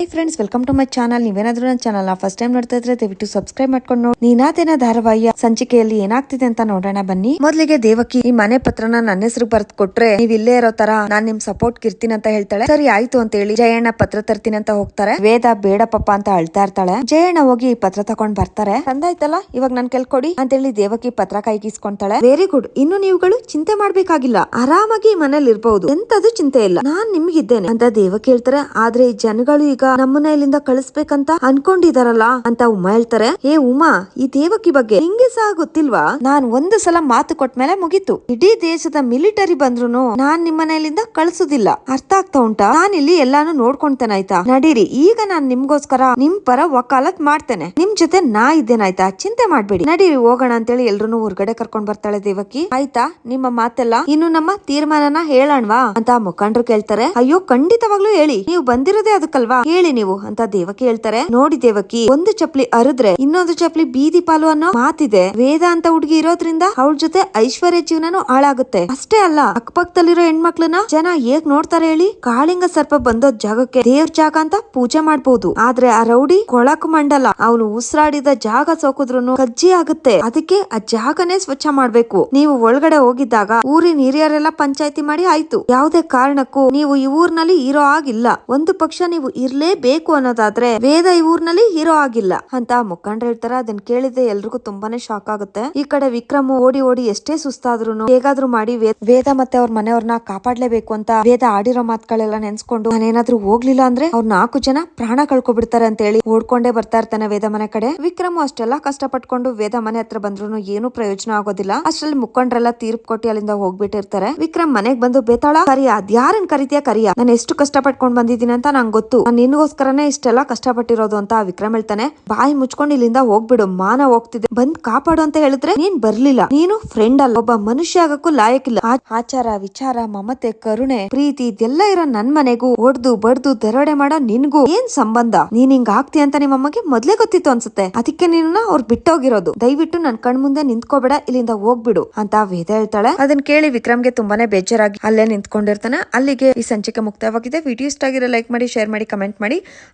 Hi friends welcome to my channel ನೀವೇನಾದ್ರೂ ನನ್ನ channel first time ನೋಡ್ತಾ ಇದ್ರೆ ದಯವಿಟ್ಟು ಸಬ್ಸ್ಕ್ರೈಬ್ ಮಾಡ್ಕೊಂಡು ನೋಡಿ. ನೀನಾದೇನ ಧಾರಾವಾಹಿಯ ಸಂಚಿಕೆಯಲ್ಲಿ ಏನಾಗ್ತಿದೆ ಅಂತ ನೋಡೋಣ ಬನ್ನಿ. ಮೊದಲಿಗೆ ದೇವಕಿ ಈ ಮನೆ ಪತ್ರನ ನನ್ನ ಹೆಸರು ಬರ್ತ್ ಕೊಟ್ರೆ ನೀವ್ ಇಲ್ಲೇ ಇರೋ ತರ ನಾನ್ ನಿಮ್ ಸಪೋರ್ಟ್ ಕಿರ್ತೀನಿ ಅಂತ ಹೇಳ್ತಾಳೆ. ಸರಿ, ಆಯ್ತು ಅಂತ ಹೇಳಿ ಜಯಣ್ಣ ಪತ್ರ ತರ್ತೀನಿ ಅಂತ ಹೋಗ್ತಾರೆ. ವೇದ ಬೇಡ ಪಪ್ಪ ಅಂತ ಅಳ್ತಾ ಇರ್ತಾಳೆ. ಜಯಣ್ಣ ಹೋಗಿ ಈ ಪತ್ರ ತಕೊಂಡ್ ಬರ್ತಾರೆ. ತಂದಾಯ್ತಲ್ಲ, ಇವಾಗ ನನ್ ಕೆಲ್ ಕೊಡಿ ಅಂತ ಹೇಳಿ ದೇವಕಿ ಪತ್ರ ಕೈಗಿಸ್ಕೊಂತಾಳೆ. ವೆರಿ ಗುಡ್ ಇನ್ನು ನೀವುಗಳು ಚಿಂತೆ ಮಾಡ್ಬೇಕಾಗಿಲ್ಲ. ಆರಾಮಾಗಿ ಮನೇಲಿ ಇರ್ಬಹುದು ಎಂತದು ಚಿಂತೆ ಇಲ್ಲ. ನಾನ್ ನಿಮ್ಗಿದ್ದೇನೆ ಅಂತ ದೇವಕಿ ಹೇಳ್ತಾರೆ. ಆದ್ರೆ ಈ ಜನಗಳು ಈಗ ನಮ್ಮನ್ನ ಇಲ್ಲಿಂದ ಕಳಿಸ್ಬೇಕಂತ ಅನ್ಕೊಂಡಿದಾರಲ್ಲ ಅಂತ ಉಮಾ ಹೇಳ್ತಾರೆ. ಏ ಉಮಾ, ಈ ದೇವಕಿ ಬಗ್ಗೆ ಹಿಂಗೆ ಸಹ ಗೊತ್ತಿಲ್ವಾ? ನಾನ್ ಒಂದು ಸಲ ಮಾತು ಕೊಟ್ಮೇಲೆ ಮುಗೀತು. ಇಡೀ ದೇಶದ ಮಿಲಿಟರಿ ಬಂದ್ರು ನಾನ್ ನಿಮ್ಮನ್ನ ಇಲ್ಲಿಂದ ಕಳ್ಸುದಿಲ್ಲ. ಅರ್ಥ ಆಗ್ತಾ ಉಂಟಾ? ನಾನ್ ಇಲ್ಲಿ ಎಲ್ಲಾನು ನೋಡ್ಕೊಂತೇನೆ ಆಯ್ತಾ? ನಡೀರಿ, ಈಗ ನಾನ್ ನಿಮ್ಗೋಸ್ಕರ ನಿಮ್ ಪರ ವಕಾಲತ್ ಮಾಡ್ತೇನೆ. ನಿಮ್ ಜೊತೆ ನಾ ಇದ್ದೇನೆ ಆಯ್ತಾ? ಚಿಂತೆ ಮಾಡ್ಬೇಡಿ. ನಡೀರಿ, ಹೋಗೋಣ ಅಂತೇಳಿ ಎಲ್ರು ಹೊರ್ಗಡೆ ಕರ್ಕೊಂಡ್ ಬರ್ತಾಳೆ ದೇವಕಿ. ಆಯ್ತಾ? ನಿಮ್ಮ ಮಾತೆಲ್ಲ ಇನ್ನು ನಮ್ಮ ತೀರ್ಮಾನನ ಹೇಳಣ್ವಾ? ಅಂತ ಮುಖಂಡ್ರು ಕೇಳ್ತಾರೆ. ಅಯ್ಯೋ, ಖಂಡಿತವಾಗ್ಲೂ ಹೇಳಿ. ನೀವು ಬಂದಿರೋದೇ ಅದಕ್ಕಲ್ವಾ? ನೀವು ಅಂತ ದೇವಕಿ ಹೇಳ್ತಾರೆ ನೋಡಿ ದೇವಕಿ, ಒಂದು ಚಪ್ಲಿ ಅರಿದ್ರೆ ಇನ್ನೊಂದು ಚಪ್ಲಿ ಬೀದಿ ಪಾಲು ಅನ್ನೋ ಮಾತಿದೆ. ವೇದ ಅಂತ ಹುಡುಗಿ ಇರೋದ್ರಿಂದ ಅವಳ ಜೊತೆ ಐಶ್ವರ್ಯ ಜೀವನನು ಹಾಳಾಗುತ್ತೆ. ಅಷ್ಟೇ ಅಲ್ಲ, ಅಕ್ಕಪಕ್ಕದಲ್ಲಿರೋ ಹೆಣ್ಮಕ್ಳನ್ನ ಜನ ಹೇಗ್ ನೋಡ್ತಾರೆ ಹೇಳಿ? ಕಾಳಿಂಗ ಸರ್ಪ ಬಂದೋ ಜಾಗಕ್ಕೆ ದೇವ್ರ ಜಾಗ ಅಂತ ಪೂಜೆ ಮಾಡಬಹುದು ಆದ್ರೆ ಆ ರೌಡಿ ಕೊಳಕು ಮಂಡಲ, ಅವನು ಉಸಿರಾಡಿದ ಜಾಗ ಸೋಕಿದ್ರು ಕಜ್ಜಿ ಆಗುತ್ತೆ. ಅದಕ್ಕೆ ಆ ಜಾಗನೇ ಸ್ವಚ್ಛ ಮಾಡ್ಬೇಕು. ನೀವು ಒಳಗಡೆ ಹೋಗಿದ್ದಾಗ ಊರಿನ ಹಿರಿಯರೆಲ್ಲ ಪಂಚಾಯತಿ ಮಾಡಿ ಆಯ್ತು. ಯಾವುದೇ ಕಾರಣಕ್ಕೂ ನೀವು ಈ ಊರ್ನಲ್ಲಿ ಇರೋ ಆಗಿಲ್ಲ ಒಂದು ಪಕ್ಷ ನೀವು ಇರ್ಲೇಬೇಕು ಅನ್ನೋದಾದ್ರೆ ವೇದ ಈ ಊರ್ನಲ್ಲಿ ಹೀರೋ ಆಗಿಲ್ಲ ಅಂತ ಮುಖಂಡ್ರು ಹೇಳ್ತಾರೆ. ಅದನ್ನ ಕೇಳಿದ್ರೆ ಎಲ್ರಿಗೂ ತುಂಬಾನೇ ಶಾಕ್ ಆಗುತ್ತೆ. ಈ ಕಡೆ ವಿಕ್ರಮ್ ಓಡಿ ಓಡಿ ಎಷ್ಟೇ ಸುಸ್ತಾದ್ರು ಹೇಗಾದ್ರೂ ಮಾಡಿ ವೇದ ಮತ್ತೆ ಅವ್ರ ಮನೆಯವ್ರನ್ನ ಕಾಪಾಡ್ಲೇಬೇಕು ಅಂತ ವೇದ ಆಡಿರೋ ಮಾತುಗಳೆಲ್ಲ ನೆನ್ಸ್ಕೊಂಡು ನಾನೇನಾದ್ರೂ ಹೋಗ್ಲಿಲ್ಲ ಅಂದ್ರೆ ಅವ್ರ ನಾಲ್ಕು ಜನ ಪ್ರಾಣ ಕಳ್ಕೊಬಿಡ್ತಾರೆ ಅಂತ ಹೇಳಿ ಓಡ್ಕೊಂಡೇ ಬರ್ತಾ ಇರ್ತಾನೆ ವೇದ ಮನೆ ಕಡೆ. ವಿಕ್ರಮ್ ಅಷ್ಟೆಲ್ಲ ಕಷ್ಟ ಪಟ್ಕೊಂಡು ವೇದ ಮನೆ ಹತ್ರ ಬಂದ್ರು ಏನು ಪ್ರಯೋಜನ ಆಗೋದಿಲ್ಲ. ಅಷ್ಟ್ರಲ್ಲಿ ಮುಖಂಡ್ರೆಲ್ಲ ತೀರ್ಪು ಕೊಟ್ಟಿ ಅಲ್ಲಿಂದ ಹೋಗ್ಬಿಟ್ಟಿರ್ತಾರೆ. ವಿಕ್ರಮ್ ಮನೆಗ್ ಬಂದು, ಬೇತಾಳ, ಕರಿಯ, ಅದ್ಯಾರನ್ ಕರಿತೀಯ, ಕರಿಯ? ನಾನು ಎಷ್ಟು ಕಷ್ಟ ಪಟ್ಕೊಂಡ್ ಬಂದಿದ್ದೀನಿ ಅಂತ ನಂಗೆ ಗೊತ್ತು. ನಾನು ನಿನ್ಗೋಸ್ಕರನೇ ಇಷ್ಟೆಲ್ಲ ಕಷ್ಟಪಟ್ಟಿರೋದು ಅಂತ ವಿಕ್ರಮ್ ಹೇಳ್ತಾನೆ. ಬಾಯಿ ಮುಚ್ಕೊಂಡು ಇಲ್ಲಿಂದ ಹೋಗ್ಬಿಡು, ಮಾನ ಹೋಗ್ತಿದೆ. ಬಂದ್ ಕಾಪಾಡು ಅಂತ ಹೇಳಿದ್ರೆ ನೀನ್ ಬರ್ಲಿಲ್ಲ. ನೀನು ಫ್ರೆಂಡ್ ಅಲ್ಲ. ಒಬ್ಬ ಮನುಷ್ಯ ಆಗಕ್ಕೂ ಲಾಯಕ್ಕಿಲ್ಲ. ಆಚಾರ, ವಿಚಾರ, ಮಮತೆ, ಕರುಣೆ, ಪ್ರೀತಿ ಇದೆಲ್ಲ ಇರೋ ನನ್ ಮನೆಗೂ ಒಡ್ದು ಬಡ್ದು ದರೋಡೆ ಮಾಡೋ ನಿನ್ಗೂ ಏನ್ ಸಂಬಂಧ? ನೀನ್ ಹಿಂಗ್ ಆಗ್ತಿ ಅಂತ ನಿಮ್ಮಮ್ಮಗೆ ಮೊದ್ಲೇ ಗೊತ್ತಿತ್ತು ಅನ್ಸುತ್ತೆ. ಅದಕ್ಕೆ ನೀನು ಅವ್ರು ಬಿಟ್ಟೋಗಿರೋದು. ದಯವಿಟ್ಟು ನನ್ ಕಣ್ ಮುಂದೆ ನಿಂತ್ಕೋಬೇಡ, ಇಲ್ಲಿಂದ ಹೋಗ್ಬಿಡು ಅಂತ ವೇದ ಹೇಳ್ತಾಳೆ. ಅದನ್ನ ಕೇಳಿ ವಿಕ್ರಮ್ಗೆ ತುಂಬಾನೇ ಬೇಜಾರಾಗಿ ಅಲ್ಲೇ ನಿಂತ್ಕೊಂಡಿರ್ತಾನೆ. ಅಲ್ಲಿಗೆ ಈ ಸಂಚಿಕೆ ಮುಕ್ತವಾಗಿದೆ. ವಿಡಿಯೋ ಇಷ್ಟ ಆಗಿರೋ ಲೈಕ್ ಮಾಡಿ, ಶೇರ್ ಮಾಡಿ, ಕಮೆಂಟ್ ಮಾಡಿ.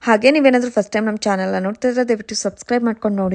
ಹಾಗೆ ನೀವೇನಾದ್ರು ಫಸ್ಟ್ ಟೈಮ್ ನಮ್ಮ ಚಾನೆಲ್ ನೋಡ್ತಾ ಇದ್ರೆ ದಯವಿಟ್ಟು ಸಬ್ಸ್ಕ್ರೈಬ್ ಮಾಡ್ಕೊಂಡು ನೋಡಿ.